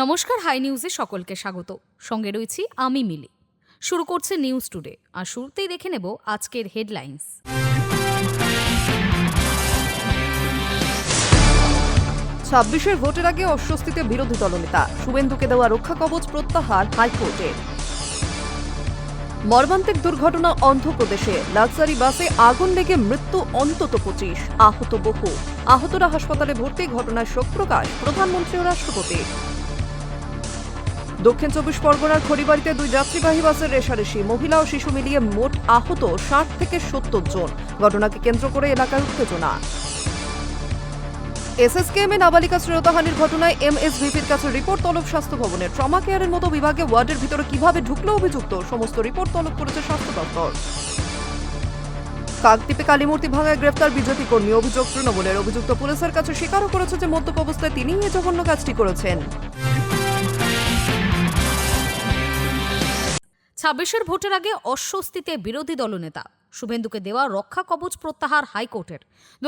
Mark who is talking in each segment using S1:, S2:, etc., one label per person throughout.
S1: নমস্কার, হাই নিউজে সকলকে স্বাগত। সঙ্গে রয়েছি আমি মিলি। শুরু করছে নিউজ টুডে, আর শুরুতেই দেখে নেব আজকের হেডলাইন্স।
S2: ছাব্বিশের ভোটের আগে অস্বস্তিতে বিরোধী দলনেতা। শুভেন্দুকে দেওয়া রক্ষা কবচ প্রত্যাহার হাইকোর্টের মর্মান্তিক দুর্ঘটনা অন্ধ্রপ্রদেশে। লাক্সারি বাসে আগুন লেগে মৃত্যু অন্তত পঁচিশ। আহত বহু। আহতরা হাসপাতালে ভর্তি, ঘটনায় শোক প্রকাশ। প্রধানমন্ত্রী ও রাষ্ট্রপতি। দক্ষিণ চব্বিশ পরগনার খড়িবাড়িতে দুই যাত্রীবাহী বাসের রেশারেশি। মহিলা ও শিশু মিলিয়ে মোট আহত ষাট থেকে সত্তর জন। ঘটনাকে কেন্দ্র করে এলাকায় উত্তেজনা। এসএসকেএম এ নাবালিকা শ্রেয়তাহানির ঘটনায় এমএসভিপির কাছে রিপোর্ট তলব স্বাস্থ্য ভবনের। ট্রমা কেয়ারের মতো বিভাগে ওয়ার্ডের ভিতরে কীভাবে ঢুকলো অভিযুক্ত? সমস্ত রিপোর্ট তলব করেছে স্বাস্থ্য দপ্তর। কাকদ্বীপে কালীমূর্তি ভাঙায় গ্রেফতার বিজেপি কর্মী। অভিযোগ তৃণমূলের। অভিযুক্ত পুলিশের কাছে স্বীকারও করেছে যে মদ্যপ অবস্থায় তিনিই এই জঘন্য কাজটি করেছেন।
S1: ছাব্বিশের ভোটের আগে অস্বস্তিতে বিরোধী দলনেতা। শুভেন্দুকে দেওয়া রক্ষা কবচ প্রত্যাহার হাইকোর্টের। দু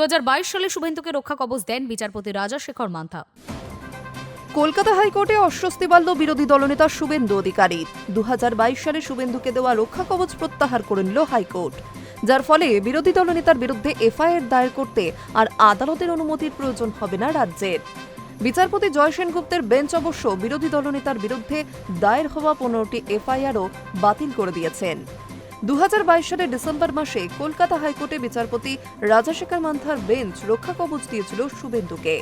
S1: সালে শুভেন্দুকে রক্ষা কবচ দেন বিচারপতি রাজাশেখর মান্থা।
S2: কলকাতা হাইকোর্টে অস্বস্তি বাড়ল বিরোধী দলনেতা শুভেন্দু অধিকারী। দু হাজার বাইশ সালে শুভেন্দুকে দেওয়া রক্ষা কবচ প্রত্যাহার করে নিল হাইকোর্ট। যার ফলে বিরোধী দলনেতার বিরুদ্ধে এফআইআর দায়ের করতে আর আদালতের অনুমতির প্রয়োজন হবে না রাজ্যের। বিচারপতি জয় সেনগুপ্তের বেঞ্চ অবশ্য বিরোধী দলনেতার বিরুদ্ধে দায়ের হওয়া পনেরোটি এফআইআরও বাতিল করে দিয়েছেন। দুহাজার বাইশ সালের ডিসেম্বর মাসে কলকাতা হাইকোর্টে বিচারপতি রাজাশেখর মান্থার বেঞ্চ রক্ষা কবচ দিয়েছিল শুভেন্দুকে।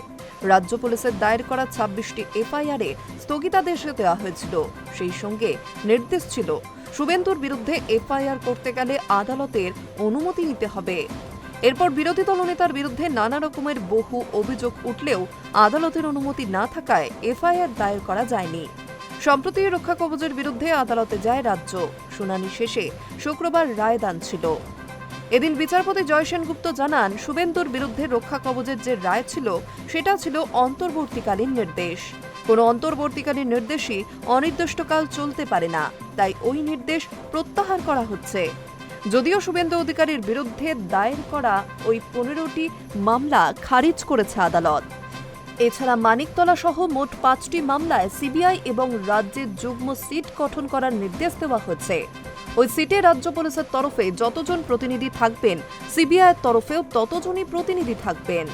S2: রাজ্য পুলিশের দায়ের করা ছাব্বিশটি এফআইআরে স্থগিতাদেশ দেওয়া হয়েছিল। সেই সঙ্গে নির্দেশ ছিল, শুভেন্দুর বিরুদ্ধে এফআইআর করতে গেলে আদালতের অনুমতি নিতে হবে। এরপর বিরোধী দলনেতার বিরুদ্ধে নানা রকমের বহু অভিযোগ উঠলেও আদালতের অনুমতি না থাকায় এফআইআর দায়ের করা যায়নি। সম্প্রতি রক্ষা কবচের বিরুদ্ধে আদালতে যায় রাজ্য। শুনানি শেষে শুক্রবার রায়দান ছিল। এদিন বিচারপতি জয় সেনগুপ্ত জানান, শুভেন্দুর বিরুদ্ধে রক্ষা কবচের যে রায় ছিল, সেটা ছিল অন্তর্বর্তীকালীন নির্দেশ। কোনো অন্তর্বর্তীকালীন নির্দেশই অনির্দিষ্টকাল চলতে পারে না। তাই ওই নির্দেশ প্রত্যাহার করা হচ্ছে। যদিও শুভেন্দু অধিকারীর বিরুদ্ধে দায়ের করা ওই পনেরোটি মামলা খারিজ করেছে আদালত। এছাড়া মানিকতলা সহ মোট পাঁচটি মামলায় সিবিআই এবং রাজ্যের যুগ্ম সিট গঠন করার নির্দেশ দেওয়া হয়েছে। ওই সিটে রাজ্য পুলিশের তরফে যতজন প্রতিনিধি থাকবেন, সিবিআইয়ের তরফেও ততজনই প্রতিনিধি থাকবেন।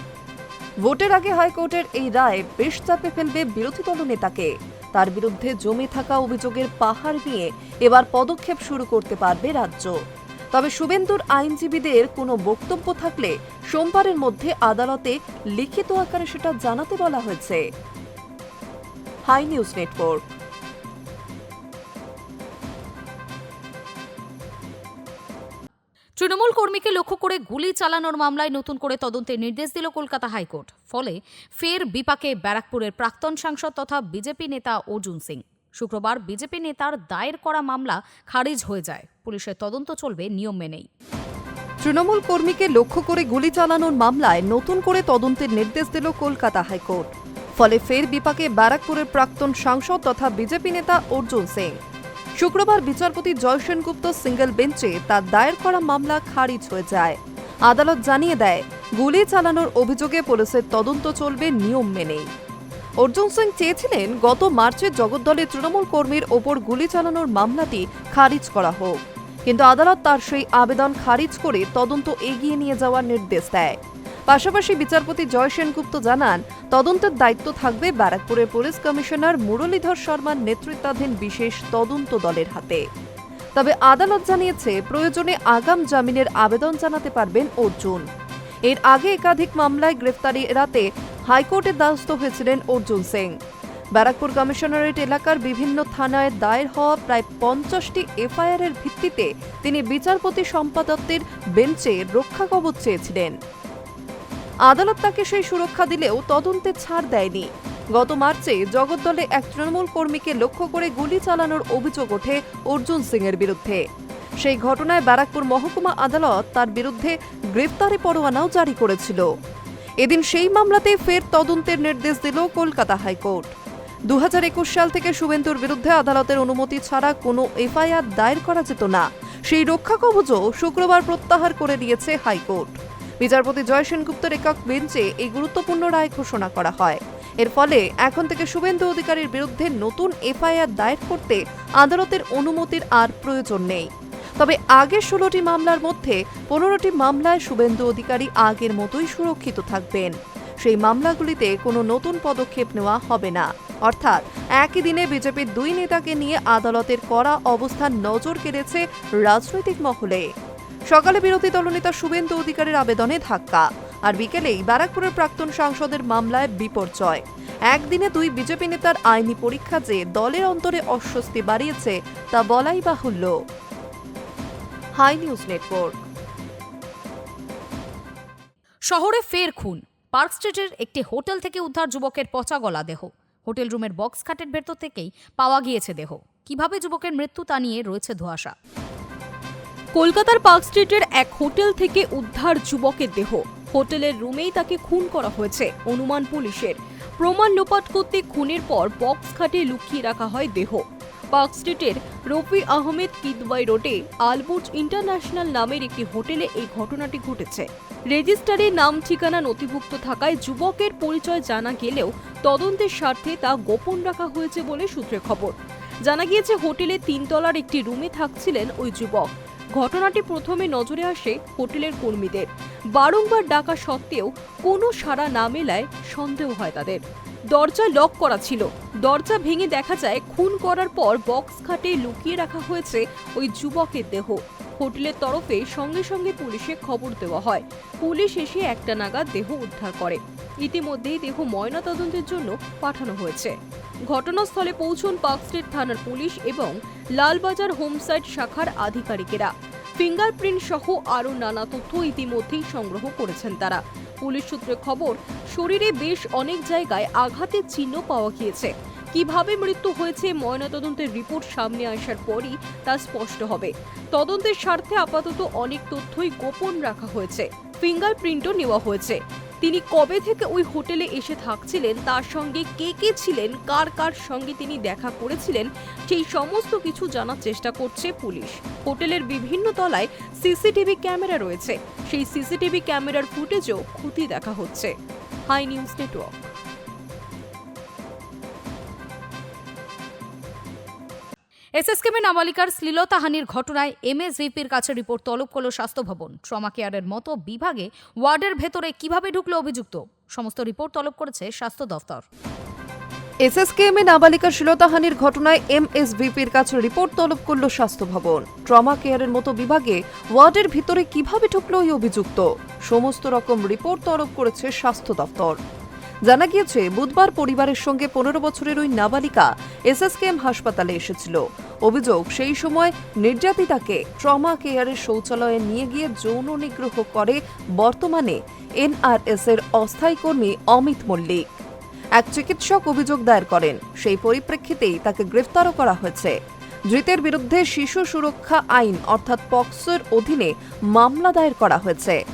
S2: ভোটের আগে হাইকোর্টের এই রায় বেশ চাপে ফেলবে বিরোধী দল নেতাকে। তার বিরুদ্ধে জমে থাকা অভিযোগের পাহাড় নিয়ে এবার পদক্ষেপ শুরু করতে পারবে রাজ্য। তবে শুভেন্দুর আইনজীবীদের কোনো বক্তব্য থাকলে সোমবারের মধ্যে আদালতে লিখিত আকারে সেটা জানাতে বলা হয়েছে। High news network.
S1: তৃণমূল কর্মীকে লক্ষ্য করে গুলি চালানোর মামলায় নতুন করে তদন্তের নির্দেশ দিল কলকাতা হাইকোর্ট। ফলে ফের বিপাকে ব্যারাকপুরের প্রাক্তন সাংসদ তথা বিজেপি নেতা অর্জুন সিং। শুক্রবার বিজেপি নেতার দায়ের করা মামলা খারিজ হয়ে যায়। পুলিশের তদন্ত চলবে নিয়ম মেনেই।
S2: তৃণমূল কর্মীকে লক্ষ্য করে গুলি চালানোর মামলায় নতুন করে তদন্তের নির্দেশ দিল কলকাতা হাইকোর্ট। ফলে ফের বিপাকে ব্যারাকপুরের প্রাক্তন সাংসদ তথা বিজেপি নেতা অর্জুন সিং। শুক্রবার বিচারপতি জয় সেনগুপ্ত সিঙ্গেল বেঞ্চে তার দায়ের করা মামলা খারিজ হয়ে যায়। আদালত জানিয়ে দেয়, গুলি চালানোর অভিযোগে পুলিশের তদন্ত চলবে নিয়ম মেনেই। অর্জুন সিং চেয়েছিলেন গত মার্চে জগদ্দলের তৃণমূল কর্মীর ওপর গুলি চালানোর মামলাটি খারিজ করা হোক। কিন্তু আদালত তার সেই আবেদন খারিজ করে তদন্ত এগিয়ে নিয়ে যাওয়ার নির্দেশ দেয়। পাশাপাশি বিচারপতি জয় সেনগুপ্ত জানান, তদন্তের দায়িত্ব থাকবে ব্যারাকপুরের পুলিশ কমিশনার মুরলীধর শর্মার নেতৃত্বাধীন বিশেষ তদন্ত দলের হাতে। তবে আদালত জানিয়েছে, প্রয়োজনে আগাম জামিনের আবেদন জানাতে পারবেন অর্জুন। এর আগে একাধিক মামলায় গ্রেফতারি এড়াতে হাইকোর্টের দ্বারস্থ হয়েছিলেন অর্জুন সিং। ব্যারাকপুর কমিশনারেট এলাকার বিভিন্ন থানায় দায়ের হওয়া প্রায় পঞ্চাশটি এফআইআর এর ভিত্তিতে তিনি বিচারপতি সম্পাদকদের বেঞ্চে রক্ষা কবচ চেয়েছিলেন। আদালত তাকে সেই সুরক্ষা দিলেও তদন্তে ছাড় দেয়নি। গত মার্চে জগদ্দলে এক তৃণমূল কর্মীকে লক্ষ্য করে গুলি চালানোর অভিযোগ ওঠে অর্জুন সিং এর বিরুদ্ধে। সেই ঘটনায় ব্যারাকপুর মহকুমা আদালত তার বিরুদ্ধে গ্রেপ্তারি পরোয়ানাও জারি করেছিল। এদিন সেই মামলাতে ফের তদন্তের নির্দেশ দিল কলকাতা হাইকোর্ট। দু একুশ সাল থেকে শুভেন্দুর বিরুদ্ধে আদালতের অনুমতি ছাড়া কোনো এফআইআর দায়ের করা যেত না। সেই রক্ষা কবচও শুক্রবার প্রত্যাহার করে দিয়েছে হাইকোর্ট। বিচারপতি জয় সেনগুপ্তের একক বেঞ্চে এই গুরুত্বপূর্ণ রায় ঘোষণা করা হয়। এর ফলে এখন থেকে শুভেন্দু অধিকারীর বিরুদ্ধে নতুন এফআইআর দায়ের করতে আদালতের অনুমতির আর প্রয়োজন নেই। তবে আগের ষোলোটি মামলার মধ্যে পনেরোটি মামলায় শুভেন্দু অধিকারী আগের মতোই সুরক্ষিত থাকবেন। সেই মামলাগুলিতে কোনো নতুন পদক্ষেপ নেওয়া হবে না। অর্থাৎ একই দিনে বিজেপির দুই নেতাকে নিয়ে আদালতের কড়া অবস্থান নজর কেড়েছে রাজনৈতিক মহলে। সকালে বিরোধী দলনেতা শুভেন্দু অধিকারীর আবেদনে ধাক্কা, আর বিকেলেই ব্যারাকপুরের প্রাক্তন সাংসদের মামলায় বিপর্যয়। একদিনে দুই বিজেপি নেতার আইনি পরীক্ষা যে দলের অন্তরে অস্বস্তি বাড়িয়েছে, তা বলাই বাহুল্য। Hi news network.
S1: শহরে ফের খুন। পার্ক স্ট্রিটের একটি হোটেল থেকে উদ্ধার যুবকের পচা গলা দেহ। হোটেল রুমের বক্স খাটের ভেতর থেকেই পাওয়া গিয়েছে দেহ। কীভাবে যুবকের মৃত্যু তা নিয়ে রয়েছে ধোঁয়াশা।
S3: কলকাতার পার্ক স্ট্রিটের এক হোটেল থেকে উদ্ধার যুবকের দেহ। হোটেলের রুমেই তাকে খুন করা হয়েছে অনুমান পুলিশের। প্রমাণ লোপাট করতে খুনের পর বক্স খাটে লুকিয়ে রাখা হয় দেহ। পার্ক স্ট্রিটের রফি আহমেদ কিদবাই রোডে আলবুর্জ ইন্টারন্যাশনাল নামের একটি হোটেলে এই ঘটনাটি ঘটেছে। রেজিস্টারে নাম ঠিকানা নথিভুক্ত থাকায় যুবকের পরিচয় জানা গেলেও তদন্তের স্বার্থে তা গোপন রাখা হয়েছে বলে সূত্রে খবর। জানা গিয়েছে হোটেলে তিনতলার একটি রুমে থাকছিলেন ওই যুবক। ঘটনাটি প্রথমে নজরে আসে হোটেলের কর্মীদের। বারংবার ডাকা সত্ত্বেও কোনো সাড়া না মেলায় সন্দেহ হয় তাদের। দরজা লক করা ছিল। দরজা ভেঙে দেখা যায়, খুন করার পর বক্স খাটে লুকিয়ে রাখা হয়েছে ওই যুবকের দেহ। হোটেলের তরফে সঙ্গে সঙ্গে পুলিশে খবর দেওয়া হয়। পুলিশ এসে একটা নাগাদ দেহ উদ্ধার করে। ইতিমধ্যেই দেহ ময়নাতদন্তের জন্য পাঠানো হয়েছে। ঘটনাস্থলে পৌঁছন পার্কস্ট্রিট থানার পুলিশ এবং লালবাজার হোমসাইট শাখার আধিকারিকেরা। ফিঙ্গারপ্রিন্ট সহ আরও নানা তথ্য ইতিমধ্যেই সংগ্রহ করেছেন তারা। পুলিশ সূত্রে খবর, শরীরে বেশ অনেক জায়গায় আঘাতের চিহ্ন পাওয়া গিয়েছে। কীভাবে মৃত্যু হয়েছে ময়নাতদন্তের রিপোর্ট সামনে আসার পরই তা স্পষ্ট হবে। তদন্তের স্বার্থে আপাতত অনেক তথ্যই গোপন রাখা হয়েছে। ফিঙ্গারপ্রিন্টও নেওয়া হয়েছে। তিনি কবে থেকে ওই হোটেলে এসে থাকছিলেন, তার সঙ্গে কে কে ছিলেন, কার কার সঙ্গে তিনি দেখা করেছিলেন, সেই সমস্ত কিছু জানার চেষ্টা করছে পুলিশ। হোটেলের বিভিন্ন তলায় সিসিটিভি ক্যামেরা রয়েছে। সেই সিসিটিভি ক্যামেরার ফুটেজও খুঁটি দেখা হচ্ছে। High news network.
S1: এসএসকেমে নাবালিকার শ্লীলতাহানির ঘটনায় এমএসভিপির কাছে রিপোর্ট তলব করল স্বাস্থ্য ভবন ট্রমা কেয়ারের মতো বিভাগে ওয়ার্ডের ভেতরে কীভাবে ঢুকলো অভিযুক্ত? সমস্ত রিপোর্ট তলব করেছে স্বাস্থ্য দফতর।
S2: এসএসকেএমে নাবালিকা শিলতাহানির ঘটনায় এমএসভিপির কাছে রিপোর্ট তলব করল স্বাস্থ্য ভবন ট্রমা কেয়ারের মতো বিভাগে ওয়ার্ডের ভিতরে কীভাবে ঢুকলো ওই অভিযুক্ত? সমস্ত রকম রিপোর্ট তলব করেছে স্বাস্থ্য দফতর। জানা গিয়েছে, বুধবার পরিবারের সঙ্গে পনেরো বছরের ওই নাবালিকা এসএসকেএম হাসপাতালে এসেছিল। অভিযোগ, সেই সময় নির্যাতিতাকে ট্রমা কেয়ারের শৌচালয়ে নিয়ে গিয়ে যৌন নিগ্রহ করে বর্তমানে এনআরএস এর অস্থায়ী কর্মী অমিত মল্লিক। এক চিকিৎসক অভিযোগ দায়ের করেন, সেই পরিপ্রেক্ষিতেই তাকে গ্রেফতারও করা হয়েছে। ধৃতের বিরুদ্ধে শিশু সুরক্ষা আইন, অর্থাৎ পক্সোর অধীনে মামলা দায়ের করা হয়েছে।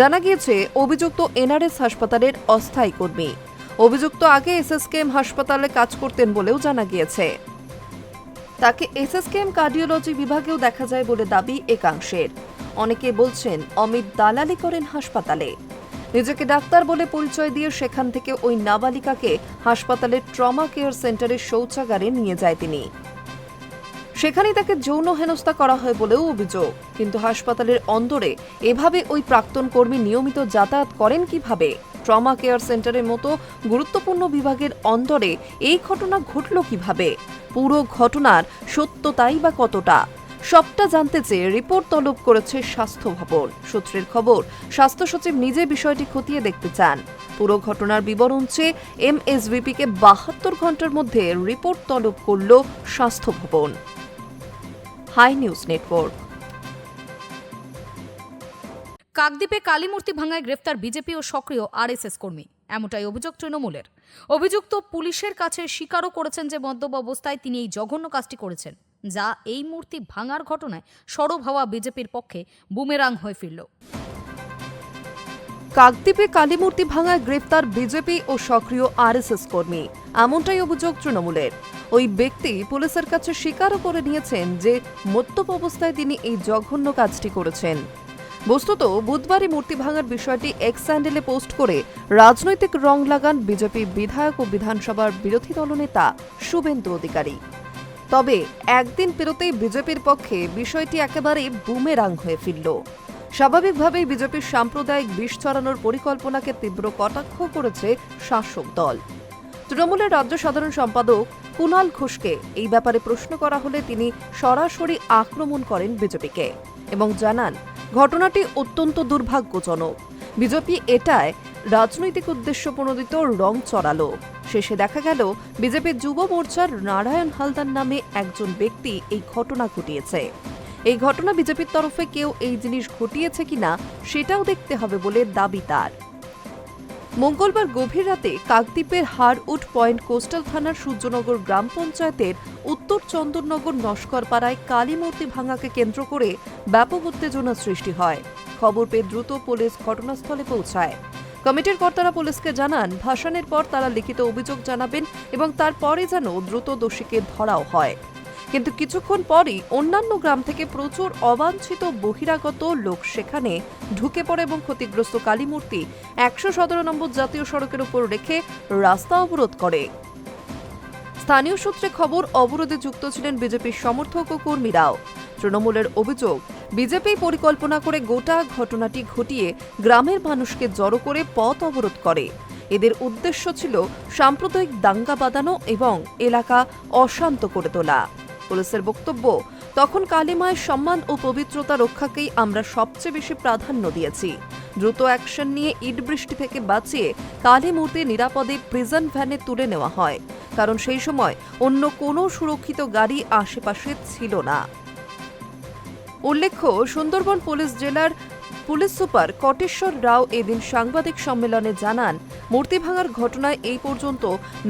S2: জানা গিয়েছে, অভিযুক্ত এনআরএস হাসপাতালের অস্থায়ী কর্মী। অভিযুক্ত আগে এসএসকেএম হাসপাতালে কাজ করতেন বলেও জানা গিয়েছে। তাকে এসএসকেএম কার্ডিওলজি বিভাগেও দেখা যায় বলে দাবি একাংশের। অনেকে বলছেন, অমিত দালালি করেন হাসপাতালে। নিজেকে ডাক্তার বলে পরিচয় দিয়ে সেখান থেকে ওই নাবালিকাকে হাসপাতালের ট্রমা কেয়ার সেন্টারের শৌচাগারে নিয়ে যায় তিনি। সেখানেই তাকে যৌন হেনস্থা করা হয় বলেও অভিযোগ। কিন্তু হাসপাতালের অন্দরে এভাবে ওই প্রাক্তন কর্মী নিয়মিত যাতায়াত করেন কীভাবে? ট্রমা কেয়ার সেন্টারের মতো গুরুত্বপূর্ণ বিভাগের অন্দরে এই ঘটনা ঘটল কীভাবে? পুরো ঘটনার সত্যতাই বা কতটা? সবটা জানতে চেয়ে রিপোর্ট তলব করেছে স্বাস্থ্য ভবন। সূত্রের খবর, স্বাস্থ্য সচিব নিজে বিষয়টি খতিয়ে দেখতে চান। পুরো ঘটনার বিবরণ চেয়ে এমএসভিপিকে বাহাত্তর ঘণ্টার মধ্যে রিপোর্ট তলব করল স্বাস্থ্য ভবন। Hi news network.
S1: কাকদ্বীপে কালীমূর্তি ভাঙায় গ্রেফতার বিজেপি ও সক্রিয় আরএসএস কর্মী এমনটাই অভিযোগ তৃণমূলের। অভিযুক্ত পুলিশের কাছে স্বীকারও করেছেন যে মদ্যপ অবস্থায় তিনি এই জঘন্য কাজটি করেছেন যা এই মূর্তি ভাঙার ঘটনায় সরব হওয়া বিজেপির পক্ষে বুমেরাং হয়ে ফিরল।
S2: কাকদ্বীপে কালীমূর্তি ভাঙায় গ্রেফতার বিজেপি ও সক্রিয় আরএসএস কর্মী। এমনটাই অভিযোগ তৃণমূলের। ওই ব্যক্তি পুলিশের কাছে স্বীকারও করে নিয়েছেন যে মদ্যপ অবস্থায় তিনি এই জঘন্য কাজটি করেছেন। বস্তুত বুধবারই মূর্তি ভাঙার বিষয়টি এক্স স্যান্ডেলে পোস্ট করে রাজনৈতিক রং লাগান বিজেপি বিধায়ক ও বিধানসভার বিরোধী দলনেতা শুভেন্দু অধিকারী। তবে একদিন পেরোতেই বিজেপির পক্ষে বিষয়টি একেবারে বুমেরাং হয়ে ফিরল। স্বাভাবিকভাবেই বিজেপির সাম্প্রদায়িক বিষ ছড়ানোর পরিকল্পনাকে তীব্র কটাক্ষ করেছে শাসক দল। তৃণমূলের রাজ্য সাধারণ সম্পাদক কুণাল ঘোষকে এই ব্যাপারে প্রশ্ন করা হলে তিনি সরাসরি আক্রমণ করেন বিজেপিকে এবং জানান, ঘটনাটি অত্যন্ত দুর্ভাগ্যজনক। বিজেপি এটায় রাজনৈতিক উদ্দেশ্য প্রণোদিত রং চড়ালো। শেষে দেখা গেল বিজেপির যুব মোর্চার নারায়ণ হালদার নামে একজন ব্যক্তি এই ঘটনা ঘটিয়েছে। এই ঘটনা বিজেপির তরফে কেউ এই জিনিস ঘটিয়েছে কিনা সেটাও দেখতে হবে বলে দাবি তার। মঙ্গলবার গভীর রাতে কাকদ্বীপের হারউড পয়েন্ট কোস্টাল থানার সূর্যনগর গ্রাম পঞ্চায়েতের উত্তর চন্দননগর নস্করপাড়ায় কালী মূর্তি ভাঙাকে কেন্দ্র করে ব্যাপক উত্তেজনা সৃষ্টি হয়। খবর পেয়ে দ্রুত পুলিশ ঘটনাস্থলে পৌঁছায়। কমিটির কর্তারা পুলিশকে জানান, ভাসানের পর তারা লিখিত অভিযোগ জানাবেন এবং তারপরে যেন দ্রুত দোষীকে ধরাও হয়। কিন্তু কিছুক্ষণ পরই অন্যান্য গ্রাম থেকে প্রচুর অবাঞ্ছিত বহিরাগত লোক সেখানে ঢুকে পড়ে এবং ক্ষতিগ্রস্ত কালীমূর্তি একশো সতেরো নম্বর জাতীয় সড়কের উপর রেখে রাস্তা অবরোধ করে। স্থানীয় সূত্রে খবর, অবরোধে যুক্ত ছিলেন বিজেপির সমর্থক ও কর্মীরাও। তৃণমূলের অভিযোগ, বিজেপি পরিকল্পনা করে গোটা ঘটনাটি ঘটিয়ে গ্রামের মানুষকে জড়ো করে পথ অবরোধ করে। এদের উদ্দেশ্য ছিল সাম্প্রদায়িক দাঙ্গা বাঁধানো এবং এলাকা অশান্ত করে তোলা। পুলিশের বক্তব্য, তখন কালিমায় সম্মান ও পবিত্রতা রক্ষাকেই আমরা সবচেয়ে বেশি প্রাধান্য দিয়েছি। দ্রুত অ্যাকশন নিয়ে ইট বৃষ্টি থেকে বাঁচিয়ে কালী মূর্তি নিরাপদে প্রিজন ভ্যানে তুলে নেওয়া হয়। কারণ সেই সময় অন্য কোনো সুরক্ষিত গাড়ি আশেপাশে ছিল না। উল্লেখ্য, সুন্দরবন পুলিশ জেলার পুলিশ সুপার কটেশ্বর রাও এদিন সাংবাদিক সম্মেলনে জানান, মূর্তি ভাঙার ঘটনায় এই পর্যন্ত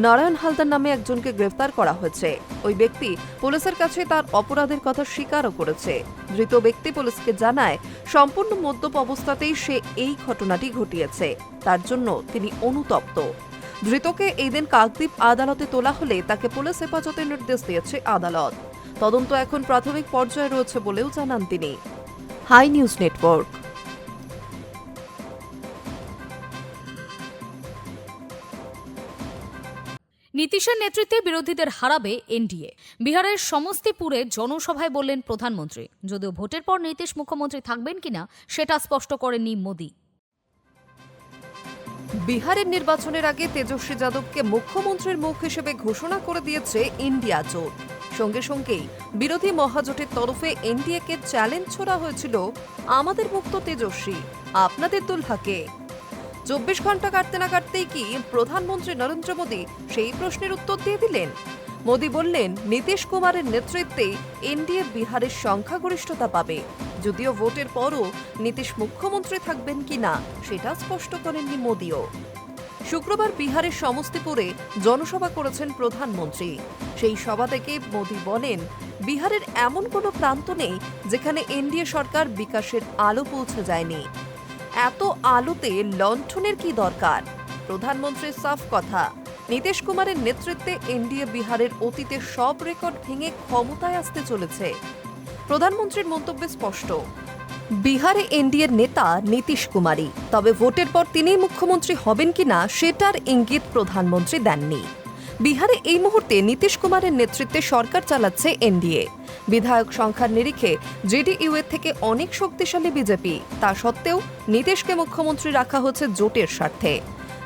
S2: নারায়ণ হালদার নামে একজনকে গ্রেফতার করা হয়েছে। ওই ব্যক্তি পুলিশের কাছে তার অপরাধের কথা স্বীকারও করেছে। ধৃত ব্যক্তি পুলিশকে জানায়, সম্পূর্ণ মদ্যপ অবস্থাতেই সে এই ঘটনাটি ঘটিয়েছে। তার জন্য তিনি অনুতপ্ত। ধৃতকে এই দিন কাকদ্বীপ আদালতে তোলা হলে তাকে পুলিশ হেফাজতের নির্দেশ দিয়েছে আদালত। তদন্ত এখন প্রাথমিক পর্যায়ে রয়েছে বলেও জানান তিনি। High news network.
S1: নীতিশের নেতৃত্বে বিরোধীদের হারাবে এনডিএ। বিহারের সমস্তিপুরে জনসভায় বললেন প্রধানমন্ত্রী। যদিও ভোটের পর নীতিশ মুখ্যমন্ত্রী থাকবেন কিনা, সেটা স্পষ্ট করেননি মোদী।
S2: বিহারের নির্বাচনের আগে তেজস্বী যাদবকে মুখ্যমন্ত্রীর মুখ হিসেবে ঘোষণা করে দিয়েছে ইন্ডিয়া জোট। সঙ্গে সঙ্গেই বিরোধী মহাজোটের তরফে এনডিএকে চ্যালেঞ্জ ছোড়া হয়েছিল আমাদের মুক্ত তেজস্বী। আপনাদের দুলহাকে। চব্বিশ ঘণ্টা কাটতে না কাটতেই কি প্রধানমন্ত্রী নরেন্দ্র মোদী সেই প্রশ্নের উত্তর দিয়ে দিলেন? মোদী বললেন, নীতিশ কুমারের নেতৃত্বে এনডিএ বিহারের সংখ্যাগরিষ্ঠতা পাবে। যদিও ভোটের পরও নীতিশ মুখ্যমন্ত্রী থাকবেন কিনা সেটা স্পষ্ট করেননি মোদীও। শুক্রবার বিহারের সমস্তিপুরে জনসভা করেছেন প্রধানমন্ত্রী। সেই সভা থেকে মোদী বলেন, বিহারের এমন কোনো প্রান্ত নেই যেখানে এনডিএ সরকার বিকাশের আলো পৌঁছে যায়নি। এত আলোতে লণ্ঠনের কি দরকার? প্রধানমন্ত্রীর সাফ কথা। নীতিশ কুমারের নেতৃত্বে এনডিএ বিহারের অতীতে সব রেকর্ড ভেঙে ক্ষমতায় আসতে চলেছে। প্রধানমন্ত্রীর মন্তব্য স্পষ্ট। বিহারে এনডিএর নেতা নীতিশ কুমারী, তবে ভোটের পর তিনিই মুখ্যমন্ত্রী হবেন কিনা সেটার ইঙ্গিত প্রধানমন্ত্রী দেননি। বিহারে এই মুহূর্তে নীতিশ কুমারের নেতৃত্বে সরকার চালাচ্ছে এনডিএ। বিধায়ক সংখ্যার নিরিখে জেডিইউ এর থেকে অনেক শক্তিশালী বিজেপি। তা সত্ত্বেও নীতিশকে মুখ্যমন্ত্রী রাখা হচ্ছে জোটের স্বার্থে।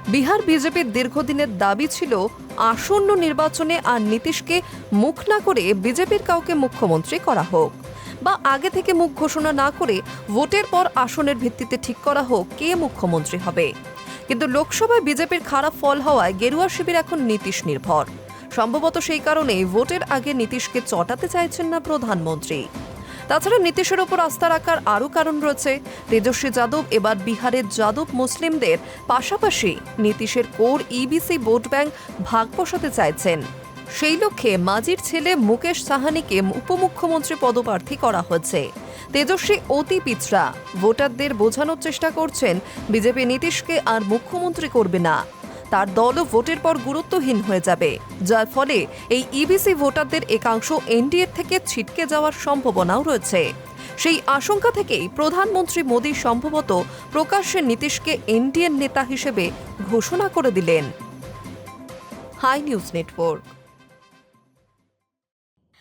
S2: বিহার বিজেপির দীর্ঘদিনের দাবি ছিল আসন্ন নির্বাচনে আর নীতিশকে মুখ না করে বিজেপির কাউকে মুখ্যমন্ত্রী করা হোক। বা আগে থেকে মুখ ঘোষণা না করে ভোটের পর আসনের ভিত্তিতে ঠিক করা হোক কে মুখ্যমন্ত্রী হবে। কিন্তু লোকসভায় বিজেপির খারাপ ফল হওয়ায় গেরুয়া শিবির এখন নীতিশ নির্ভর। সম্ভবত সেই কারণেই ভোটের আগে নীতিশকে চটাতে চাইছেন না প্রধানমন্ত্রী। তাছাড়া নীতিশের ওপর আস্থা রাখার আরও কারণ রয়েছে, তেজস্বী যাদব এবার বিহারের যাদব মুসলিমদের পাশাপাশি নীতিশের কোর ইবিসি ভোট ব্যাংক ভাগ বসাতে চাইছেন। সেই লক্ষ্যে মাজির ছেলে মুকেশ সাহানিকে উপমুখ্যমন্ত্রী পদপ্রার্থী করা হয়েছে। তেজস্বী অতি পিছড়া, ভোটারদের বোঝানোর চেষ্টা করছেন, বিজেপি নীতিশকে আর মুখ্যমন্ত্রী করবে না। তার দলও ভোটের পর গুরুত্বহীন হয়ে যাবে, যার ফলে এই ইবিসি ভোটারদের একাংশ এনডিএর থেকে ছিটকে যাওয়ার সম্ভাবনাও রয়েছে। সেই আশঙ্কা থেকেই প্রধানমন্ত্রী মোদী সম্ভবত প্রকাশ্যে নীতিশকে এনডিএন নেতা হিসেবে ঘোষণা করে দিলেন। Hi news network.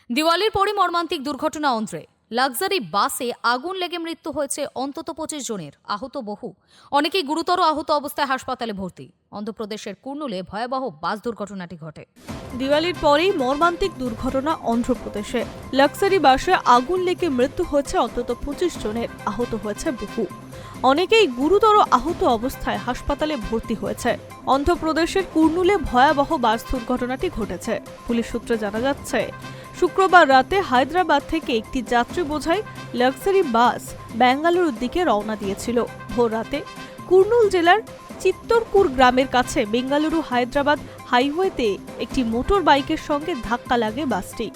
S1: দিওয়ালির পরে মর্মান্তিক দুর্ঘটনা অন্ধ্রে লাক্সারি বাসে আগুন লেগে মৃত্যু হয়েছে অন্তত পঁচিশ জনের, আহত বহু। অনেকেই গুরুতর আহত অবস্থায় হাসপাতালে ভর্তি। অন্ধ্রপ্রদেশের কুর্নুলে ভয়াবহ বাস দুর্ঘটনাটি ঘটে।
S4: দিওয়ালির পরেই মর্মান্তিক দুর্ঘটনা অন্ধ্রপ্রদেশে। লাক্সারি বাসে আগুন লেগে মৃত্যু হয়েছে অন্তত পঁচিশ জনের, আহত হয়েছে বহু। অনেকেই গুরুতর আহত অবস্থায় হাসপাতালে ভর্তি হয়েছে। অন্ধ্রপ্রদেশের কুর্নুলে ভয়াবহ বাস দুর্ঘটনাটি ঘটেছে। পুলিশ সূত্রে জানা যাচ্ছে শুক্রবার রাতে হায়দ্রাবাদ থেকে একটি যাত্রী বোঝাই লাক্সারি বাস বেঙ্গালুরুর দিকে রওনা দিয়েছিল। ভোর রাতে কুর্নুল জেলার চিত্তরকুর গ্রামের কাছে বেঙ্গালুরু হায়দ্রাবাদ হাইওয়েতে একটি মোটর বাইকের সঙ্গে ধাক্কা লাগে বাসটি।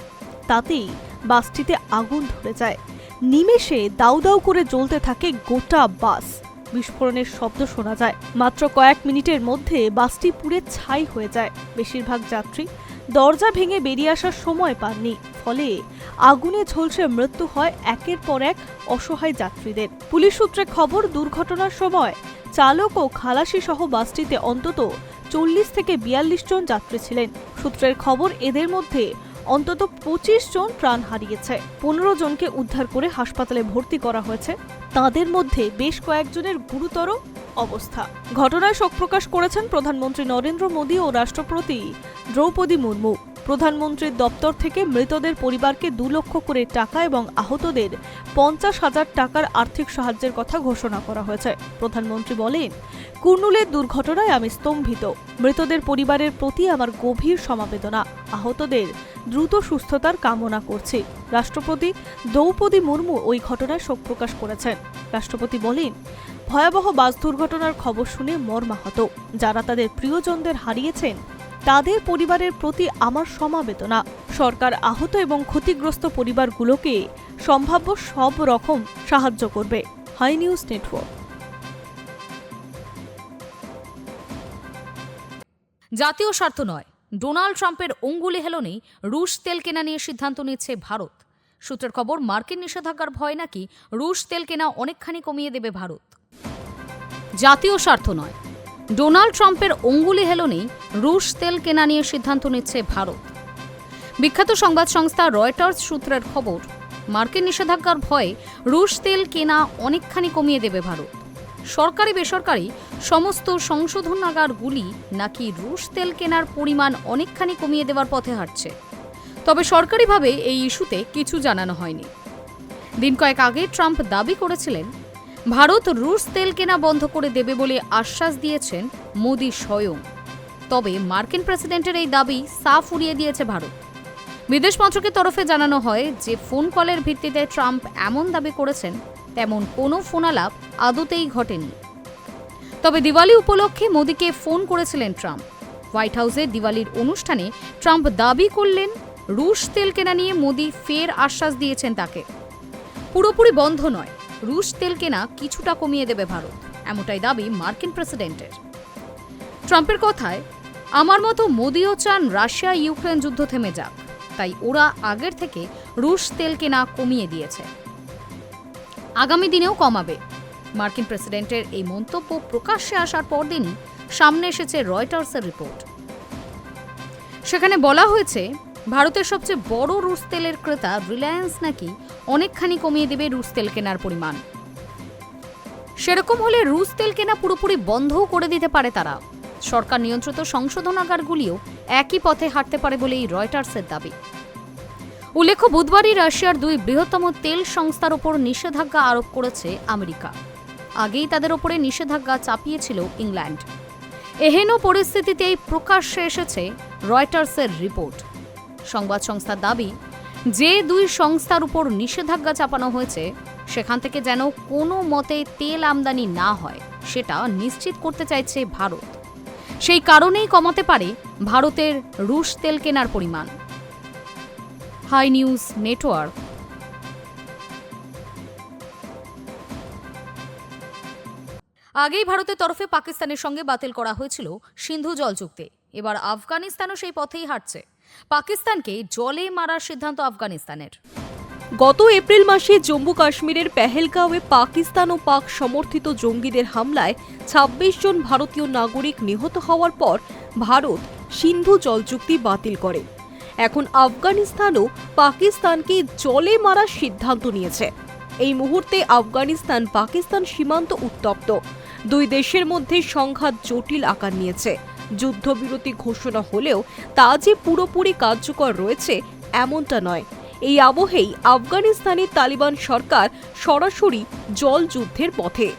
S4: তাতেই বাসটিতে আগুন ধরে যায়। নিমেষে দাউ দাউ করে জ্বলতে থাকে গোটা বাস। বিস্ফোরণের শব্দ শোনা যায়। মাত্র কয়েক মিনিটের মধ্যে বাসটি পুড়ে ছাই হয়ে যায়। বেশিরভাগ যাত্রী দরজা ভেঙে বেরিয়ে আসার সময় পাননি। ফলে আগুনে ঝলসে মৃত্যু হয় একের পর এক অসহায় যাত্রীদের। পুলিশ সূত্রে খবর, দুর্ঘটনার সময় চালক ও খালাসি সহ বাসটিতে অন্তত চল্লিশ থেকে বিয়াল্লিশ জন যাত্রী ছিলেন। সূত্রের খবর, এদের মধ্যে অন্তত পঁচিশ জন প্রাণ হারিয়েছে। পনেরো জনকে উদ্ধার করে হাসপাতালে ভর্তি করা হয়েছে। তাদের মধ্যে বেশ কয়েকজনের গুরুতর অবস্থা। ঘটনায় শোক প্রকাশ করেছেন প্রধানমন্ত্রী নরেন্দ্র মোদী ও রাষ্ট্রপতি দ্রৌপদী মুর্মু, প্রধানমন্ত্রীর দপ্তর থেকে মৃতদের পরিবারকে দু লক্ষ করে টাকা এবং আহতদের পঞ্চাশ হাজার টাকার আর্থিক সাহায্যের কথা ঘোষণা করা হয়েছে। প্রধানমন্ত্রী বলেন কুর্নুলের দুর্ঘটনায় আমি স্তম্ভিত। মৃতদের পরিবারের প্রতি আমার গভীর সমাবেদনা। আহতদের দ্রুত সুস্থতার কামনা করছি। রাষ্ট্রপতি দ্রৌপদী মুর্মু ওই ঘটনায় শোক প্রকাশ করেছেন। রাষ্ট্রপতি বলেন, ভয়াবহ বাস দুর্ঘটনার খবর শুনে মর্মাহত। যারা তাদের প্রিয়জনদের হারিয়েছেন তাদের পরিবারের প্রতি আমার সমাবেদনা। সরকার আহত এবং ক্ষতিগ্রস্ত পরিবারগুলোকে সম্ভাব্য সব রকম সাহায্য করবে। Hi news network.
S1: জাতীয় স্বার্থ নয়। ডোনাল্ড ট্রাম্পের অঙ্গুলি হেলনেই রুশ তেল কেনা নিয়ে সিদ্ধান্ত নিচ্ছে ভারত। সূত্রের খবর, মার্কিন নিষেধাজ্ঞার ভয় নাকি রুশ তেল কেনা অনেকখানি কমিয়ে দেবে ভারত। জাতীয় স্বার্থ নয়। ডোনাল্ড ট্রাম্পের অঙ্গুলি হেলনেই রুশ তেল কেনা নিয়ে সিদ্ধান্ত নিচ্ছে ভারত। বিখ্যাত সংবাদ সংস্থা রয়টার্স সূত্রের খবর, মার্কিন নিষেধাজ্ঞার ভয়ে রুশ তেল কেনা অনেকখানি কমিয়ে দেবে ভারত। সরকারি বেসরকারি সমস্ত সংশোধনাগারগুলি নাকি রুশ তেল কেনার পরিমাণ অনেকখানি কমিয়ে দেওয়ার পথে হাঁটছে। তবে সরকারিভাবে এই ইস্যুতে কিছু জানানো হয়নি। দিন কয়েক আগে ট্রাম্প দাবি করেছিলেন ভারত রুশ তেল কেনা বন্ধ করে দেবে বলে আশ্বাস দিয়েছেন মোদী স্বয়ং। তবে মার্কিন প্রেসিডেন্টের এই দাবি সাফ উড়িয়ে দিয়েছে ভারত। বিদেশ মন্ত্রকের তরফে জানানো হয় যে, ফোন কলের ভিত্তিতে ট্রাম্প এমন দাবি করেছেন, তেমন কোনো ফোনালাপ আদতেই ঘটেনি। তবে দিওয়ালি উপলক্ষে মোদীকে ফোন করেছিলেন ট্রাম্প। হোয়াইট হাউসে দিওয়ালির অনুষ্ঠানে ট্রাম্প দাবি করলেন, রুশ তেল কেনা নিয়ে মোদী ফের আশ্বাস দিয়েছেন তাকে। পুরোপুরি বন্ধ নয় রুশ তেল কেনা কিছুটা কমিয়ে দেবে ভারত, এমনটাই দাবি মার্কিন প্রেসিডেন্টের। ট্রাম্পের কথায়, আমার মতো মোদিও চান রাশিয়া ইউক্রেন যুদ্ধ থেমে যাক, তাই ওরা আগের থেকে রুশ তেল কেনা কমিয়ে দিয়েছে। আগামী দিনেও কমাবে। মার্কিন প্রেসিডেন্টের এই মন্তব্য প্রকাশ্যে আসার পরদিনই সামনে এসেছে রয়টার্সের রিপোর্ট। সেখানে বলা হয়েছে ভারতের সবচেয়ে বড় রুশ তেলের ক্রেতা রিলায়েন্স নাকি অনেকখানি কমিয়ে দেবে রুশ তেল কেনার পরিমাণ। সেরকম হলে রুশ তেল কেনা পুরোপুরি বন্ধও করে দিতে পারে তারা। সরকার নিয়ন্ত্রিত সংশোধনাগারগুলিও একই পথে হাঁটতে পারে বলেই রয়টার্সের দাবি। উল্লেখ্য, বুধবারই রাশিয়ার দুই বৃহত্তম তেল সংস্থার ওপর নিষেধাজ্ঞা আরোপ করেছে আমেরিকা। আগেই তাদের ওপরে নিষেধাজ্ঞা চাপিয়েছিল ইংল্যান্ড। এহেন পরিস্থিতিতেই প্রকাশ্যে এসেছে রয়টার্সের রিপোর্ট। সংবাদ সংস্থার দাবি, যে দুই সংস্থার উপর নিষেধাজ্ঞা চাপানো হয়েছে, সেখান থেকে যেন কোনো মতে তেল আমদানি না হয়, সেটা নিশ্চিত করতে চাইছে ভারত। সেই কারণেই কমাতে পারে ভারতের রুশ তেল কেনার পরিমাণ। Hi news network. আগেই ভারতের তরফে পাকিস্তানের সঙ্গে বাতিল করা হয়েছিল সিন্ধু জল চুক্তি এবার আফগানিস্তানও সেই পথেই হাঁটছে। পাকিস্তানকে জলে মারার সিদ্ধান্ত আফগানিস্তানের।
S3: গত এপ্রিল মাসে জম্মু কাশ্মীরের পেহেলগাঁওয়ে পাকিস্তান ও পাক সমর্থিত জঙ্গিদের হামলায় ২৬ জন ভারতীয় নাগরিক নিহত হওয়ার পর ভারত সিন্ধু জল চুক্তি বাতিল করে। এখন আফগানিস্তানও পাকিস্তানকে জলে মারার সিদ্ধান্ত নিয়েছে। এই মুহূর্তে আফগানিস্তান পাকিস্তান সীমান্ত উত্তপ্ত। দুই দেশের মধ্যে সংঘাত জটিল আকার নিয়েছে। যুদ্ধবিরতি ঘোষণা হলেও তা যে পুরোপুরি কার্যকর রয়েছে, এমনটা নয়। এই আবহেই আফগানিস্তানের তালিবান সরকার সরাসরি জল যুদ্ধের পথে।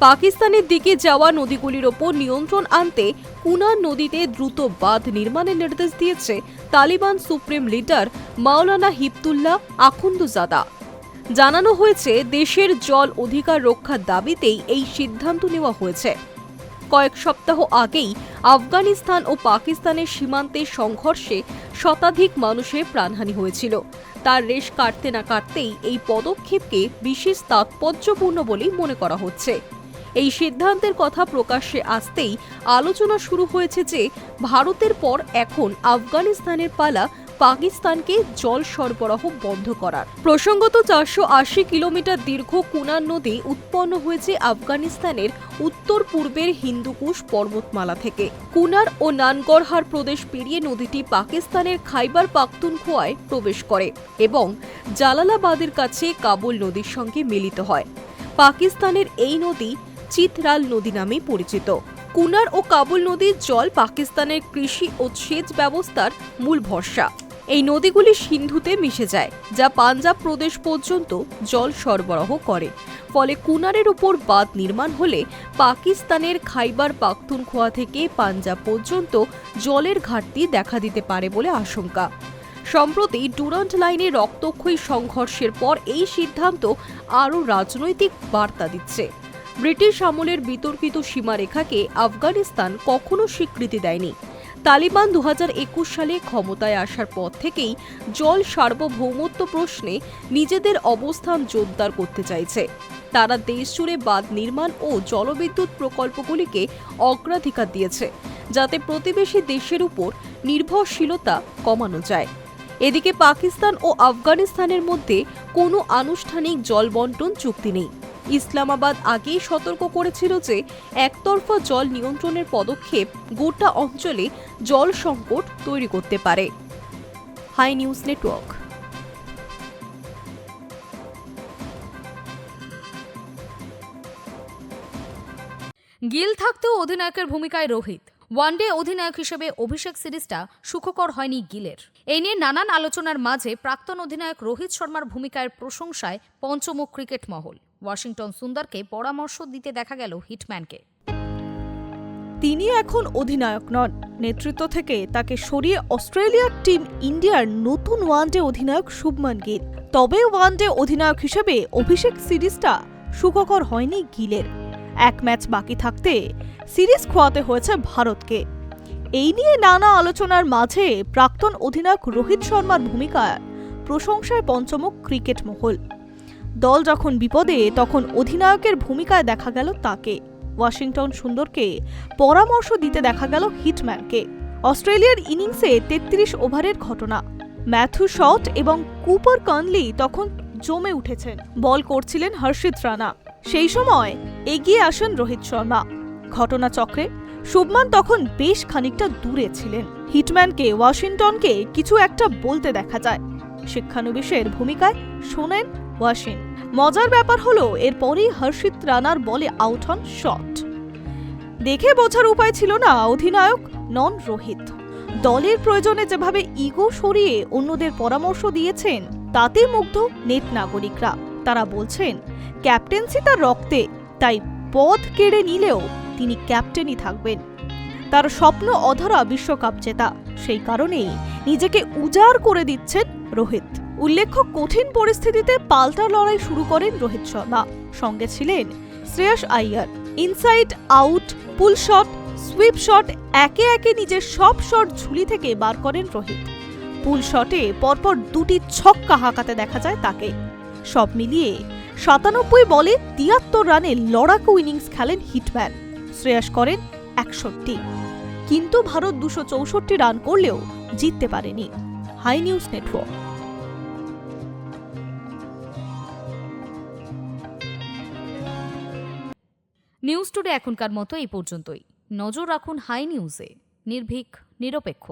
S3: পাকিস্তানের দিকে যাওয়া নদীগুলির ওপর নিয়ন্ত্রণ আনতে কুনার নদীতে দ্রুত বাঁধ নির্মাণের নির্দেশ দিয়েছে তালিবান সুপ্রিম লিডার মাওলানা হিবতুল্লাহ আখুন্দুজাদা। জানানো হয়েছে, দেশের জল অধিকার রক্ষার দাবিতেই এই সিদ্ধান্ত নেওয়া হয়েছে। কয়েক সপ্তাহ আগেই আফগানিস্তান ও পাকিস্তানের সীমান্তে সংঘর্ষে শতাধিক মানুষের প্রাণহানি হয়েছিল। তার রেশ কাটতে না কাটতেই এই পদক্ষেপকে বিশেষ তাৎপর্যপূর্ণ বলেই মনে করা হচ্ছে। এই সিদ্ধান্তের কথা প্রকাশ্যে আসতেই আলোচনা শুরু হয়েছে যে, ভারতের পর এখন আফগানিস্তানের পালা পাকিস্তানকে জল সরবরাহ বন্ধ করার। প্রসঙ্গত চারশো আশি কিলোমিটার দীর্ঘ কুনার নদী উৎপন্ন হয়েছে আফগানিস্তানের উত্তর পূর্বের হিন্দুকুশ পর্বতমালা থেকে। কুনার ও নানগরহার প্রদেশ পেরিয়ে নদীটি পাকিস্তানের খাইবার পাখতুনখোয়ায় প্রবেশ করে এবং জালালাবাদের কাছে কাবুল নদীর সঙ্গে মিলিত হয়। পাকিস্তানের এই নদী চিতরাল নদী নামে পরিচিত। কুনার ও কাবুল নদীর জল পাকিস্তানের কৃষি ও সেচ ব্যবস্থার মূল ভরসা। এই নদীগুলি সিন্ধুতে মিশে যায়, যা পাঞ্জাব প্রদেশ পর্যন্ত জল সরবরাহ করে। ফলে কুনারের উপর বাঁধ নির্মাণ হলে পাকিস্তানের খাইবার পাখতুনখোয়া থেকে পাঞ্জাব পর্যন্ত জলের ঘাটতি দেখা দিতে পারে বলে আশঙ্কা। সম্প্রতি ডুরান্ট লাইনে রক্তক্ষয়ী সংঘর্ষের পর এই সিদ্ধান্ত আরও রাজনৈতিক বার্তা দিচ্ছে। ব্রিটিশ আমলের বিতর্কিত সীমারেখাকে আফগানিস্তান কখনো স্বীকৃতি দেয়নি। তালিবান দু হাজার একুশ সালে ক্ষমতায় আসার পর থেকেই জল সার্বভৌমত্ব প্রশ্নে নিজেদের অবস্থান জোরদার করতে চাইছে। তারা দেশ জুড়ে বাঁধ নির্মাণ ও জলবিদ্যুৎ প্রকল্পগুলিকে অগ্রাধিকার দিয়েছে, যাতে প্রতিবেশী দেশের উপর নির্ভরশীলতা কমানো যায়। এদিকে পাকিস্তান ও আফগানিস্তানের মধ্যে কোনো আনুষ্ঠানিক জল বন্টন চুক্তি নেই। ইসলামাবাদ আগেই সতর্ক করেছিল যে, একতরফা জল নিয়ন্ত্রণের পদক্ষেপ গোটা অঞ্চলে জল সংকট তৈরি করতে পারে। High news network.
S1: গিল থাকতেও অধিনায়কের ভূমিকায় রোহিত। ওয়ানডে অধিনায়ক হিসেবে অভিষেক সিরিজটা সুখকর হয়নি গিলের। এই নিয়ে নানান আলোচনার মাঝে প্রাক্তন অধিনায়ক রোহিত শর্মার ভূমিকার প্রশংসায় পঞ্চমুখ ক্রিকেট মহল। ওয়াশিংটন সুন্দরকে পরামর্শ দিতে দেখা গেল হিটম্যানকে।
S4: তিনি এখন অধিনায়ক নন। নেতৃত্ব থেকে তাকে সরিয়ে অস্ট্রেলিয়ার টিম ইন্ডিয়ার নতুন ওয়ানডে অধিনায়ক শুভমান গিল। তবে ওয়ানডে অধিনায়ক হিসেবে অভিষেক সিরিজটা সুখকর হয়নি গিলের। এক ম্যাচ বাকি থাকতে সিরিজ খোয়াতে হয়েছে ভারতকে। এই নিয়ে নানা আলোচনার মাঝে প্রাক্তন অধিনায়ক রোহিত শর্মার ভূমিকায় প্রশংসায় পঞ্চমুখ ক্রিকেট মহল। দল যখন বিপদে, তখন অধিনায়কের ভূমিকায় দেখা গেল তাকে। ওয়াশিংটন সুন্দরকে পরামর্শ দিতে দেখা গেল হিটম্যানকে। অস্ট্রেলিয়ার ইনিংসে তেত্রিশ ওভারের ঘটনা। ম্যাথু শট এবং কুপার কনলি তখন জমে উঠেছেন। বল করছিলেন হর্ষিত রানা। সেই সময় এগিয়ে আসেন রোহিত শর্মা। ঘটনাচক্রে শুভমান তখন বেশ খানিকটা দূরে ছিলেন। হিটম্যানকে, ওয়াশিংটনকে কিছু একটা বলতে দেখা যায়। শিক্ষানবিশের ভূমিকায় শোনেন ওয়াশিং মজার ব্যাপার হলো, এরপরেই হর্ষিত রানার বলে আউট হন শট। দেখে বোঝার উপায় ছিল না, অধিনায়ক নন রোহিত। দলের প্রয়োজনে যেভাবে ইগো সরিয়ে অন্যদের পরামর্শ দিয়েছেন তাতে মুগ্ধ নেট নাগরিকরা। তারা বলছেন, ক্যাপ্টেন্সি তার রক্তে, তাই পথ কেড়ে নিলেও তিনি ক্যাপ্টেনই থাকবেন। তার স্বপ্ন অধরা বিশ্বকাপ জেতা, সেই কারণেই নিজেকে উজাড় করে দিচ্ছেন রোহিত। উল্লেখ্য, কঠিন পরিস্থিতিতে পাল্টা লড়াই শুরু করেন রোহিত শর্মা। সঙ্গে ছিলেন Shreyas Iyer. Inside, out, pull shot, sweep shot, একে একে নিজের সব শট ঝুলি থেকে বার করেন রোহিত। পুল শটে পরপর দুটি ছক্কা হাঁকাতে দেখা যায় তাকে। সব মিলিয়ে সাতানব্বই বলে তিয়াত্তর রানে লড়াকু ইনিংস খেলেন হিটম্যান। শ্রেয়াস করেন একষট্টি। কিন্তু ভারত দুশো চৌষট্টি রান করলেও জিততে পারেনি hi news network.
S1: News today এখনকার মতো এই পর্যন্তই। নজর রাখুন হাই নিউজে। নির্ভীক, নিরপেক্ষ।